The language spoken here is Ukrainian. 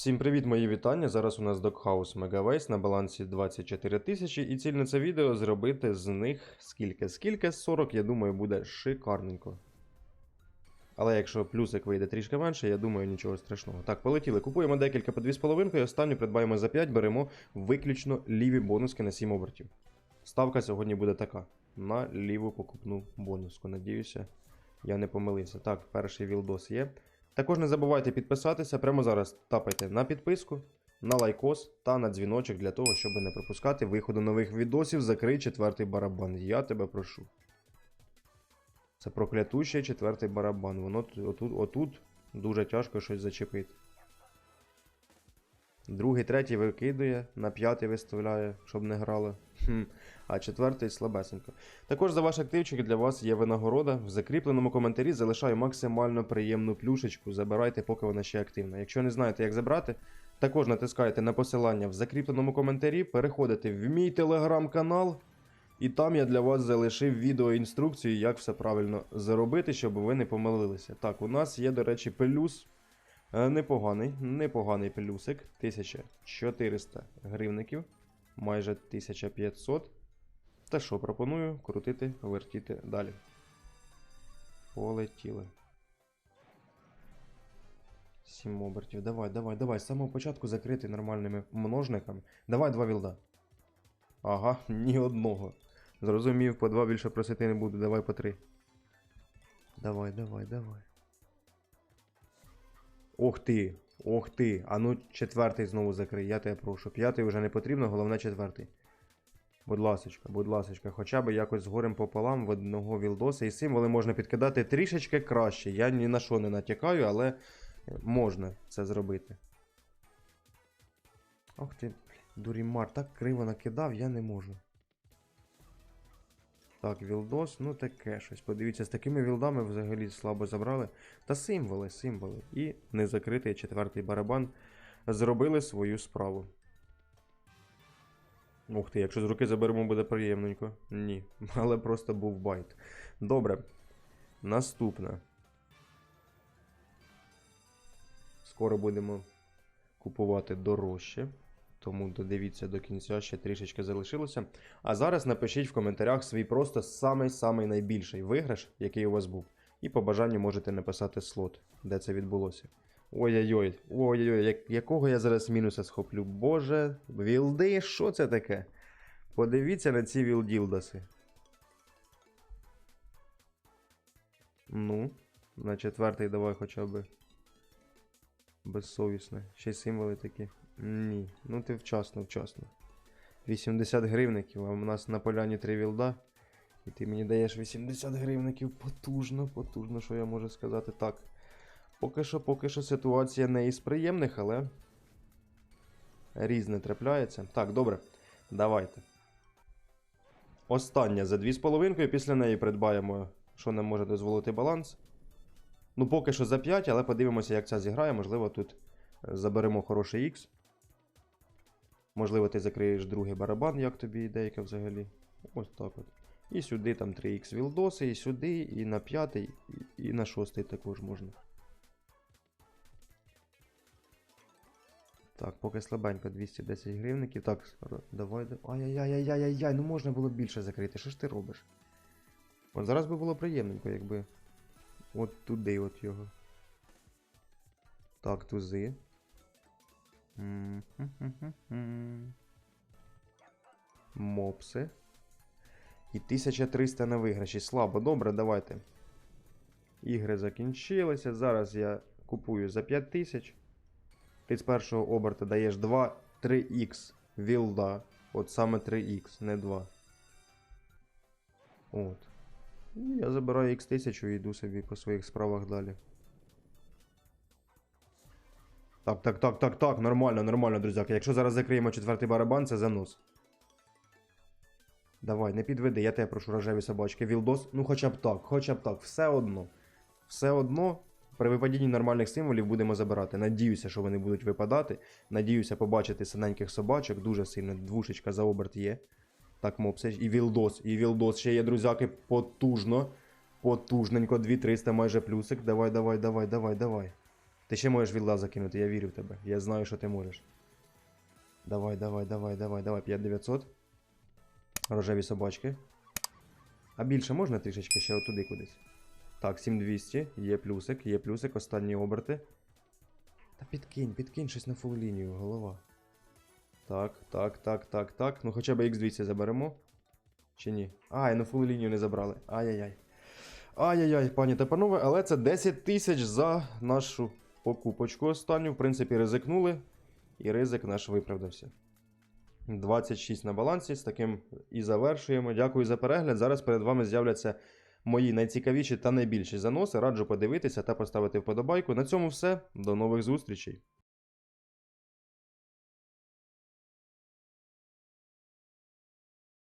Всім привіт, мої вітання. Зараз у нас Doghouse Megaways на балансі 24 тисячі, і ціль на це відео зробити з них скільки? Скільки? 40, я думаю, буде шикарненько. Але якщо плюсик вийде трішки менше, я думаю, нічого страшного. Так, полетіли. Купуємо декілька по 2,5 і останню придбаємо за 5, беремо виключно ліві бонуски на 7 обертів. Ставка сьогодні буде така: на ліву покупну бонуску. Надіюся, я не помилився. Так, перший вілдос є. Також не забувайте підписатися. Прямо зараз тапайте на підписку, на лайкос та на дзвіночок для того, щоб не пропускати виходу нових відосів. Закрий четвертий барабан. Я тебе прошу. Це проклятущий четвертий барабан. Воно отут, отут дуже тяжко щось зачепити. Другий, третій викидує, на п'ятий виставляє, щоб не грало. Хм. А четвертий слабесенько. Також за ваш активчик для вас є винагорода. В закріпленому коментарі залишаю максимально приємну плюшечку. Забирайте, поки вона ще активна. Якщо не знаєте, як забрати, також натискайте на посилання в закріпленому коментарі, переходите в мій телеграм-канал, і там я для вас залишив відеоінструкцію, як все правильно зробити, щоб ви не помилилися. Так, у нас є, до речі, пелюс. Е, Непоганий, непоганий пелюсик. 1400 гривників, майже 1500. Та що, пропоную крутити, вертіти далі. Полетіли. Сім обертів. Давай, давай, давай. З самого початку закрити нормальними множниками. Давай два вілда. Ага, ні одного. Зрозумів, по два більше просити не буду, давай по три. Давай, давай, давай. Ох ти, ох ти. А ну четвертий знову закрий, я тебе прошу. П'ятий вже не потрібно, головне четвертий. Будь ласочка, будь ласочка, хоча б якось з горем пополам в одного вілдоса і символи можна підкидати трішечки краще. Я ні на що не натякаю, але можна це зробити. Ох ти, дурімар, так криво накидав, я не можу. Так, вілдос, ну таке щось. Подивіться, з такими вілдами взагалі слабо забрали. Та символи, символи. І незакритий четвертий барабан зробили свою справу. Ух ти, якщо з руки заберемо, буде приємненько. Ні, але просто був байт. Добре. Наступне. Скоро будемо купувати дорожче. Тому додивіться до кінця, ще трішечки залишилося. А зараз напишіть в коментарях свій просто самий-самий найбільший виграш, який у вас був. І по бажанню можете написати слот, де це відбулося. Ой-ой-ой, ой-ой-ой, як, якого я зараз мінуса схоплю? Боже, вілди, що це таке? Подивіться на ці вілділдаси. Ну, на четвертий давай хоча б. Безсовісно. Ще й символи такі. Ні. Ну ти вчасно, вчасно. 80 гривників, а у нас на поляні 3 вілда. І ти мені даєш 80 гривників. Потужно, потужно, що я можу сказати. Так. Поки що, поки що ситуація не із приємних, але. Різне трапляється. Так, добре. Давайте. Остання за 2,5. Після неї придбаємо, що нам може дозволити баланс. Ну, поки що за 5, але подивимося, як ця зіграє. Можливо, тут заберемо хороший X. Можливо, ти закриєш другий барабан, як тобі ідейка взагалі. Ось так от. І сюди там 3х вілдоси, і сюди, і на п'ятий, і, на шостий також можна. Так, поки слабенько 210 гривників. Так, давай. Ай-яй-яй-яй-яй-яй, ну можна було більше закрити. Що ж ти робиш? От зараз би було приємненько, якби. От туди от його. Так, тузи. Мопси. І 1300 на виграші. Слабо, добре, давайте. Ігри закінчилися. Зараз я купую за 5000. Ти з першого оберта даєш 2, 3х вілда. От саме 3х, не 2. От. Я забираю x1000 і йду собі по своїх справах далі. Так, так, так, так, так, нормально, нормально, друзяки. Якщо зараз закриємо четвертий барабан, це занос. Давай, не підведи, я тебе прошу, рожеві собачки. Вілдос, ну хоча б так, хоча б так, все одно. Все одно, при випадінні нормальних символів будемо забирати. Надіюся, що вони будуть випадати. Надіюся побачити синеньких собачок. Дуже сильно двушечка за оберт є. Так, мопсе. І Вілдос, і Вілдос ще є, друзяки, потужно. Потужненько, 2300 майже плюсик. Давай, давай, давай, давай, давай. Ти ще можеш вілла закинути, я вірю в тебе. Я знаю, що ти можеш. Давай, давай, давай, давай, давай, 5900. Рожеві собачки. А більше можна трішечки ще отуди кудись. Так, 7200, є плюсик, є плюсик, останні оберти. Та підкинь, підкинь щось на фул лінію, голова. Так, так, так, так, так. Ну хоча б X200 заберемо. Чи ні? Ай, ну фул лінію не забрали. Ай-яй-яй. Ай-яй-яй, пані та панове, але це 10 тисяч за нашу покупочку останню. В принципі, ризикнули, і ризик наш виправдався. 26 на балансі. З таким і завершуємо. Дякую за перегляд. Зараз перед вами з'являться мої найцікавіші та найбільші заноси. Раджу подивитися та поставити вподобайку. На цьому все. До нових зустрічей.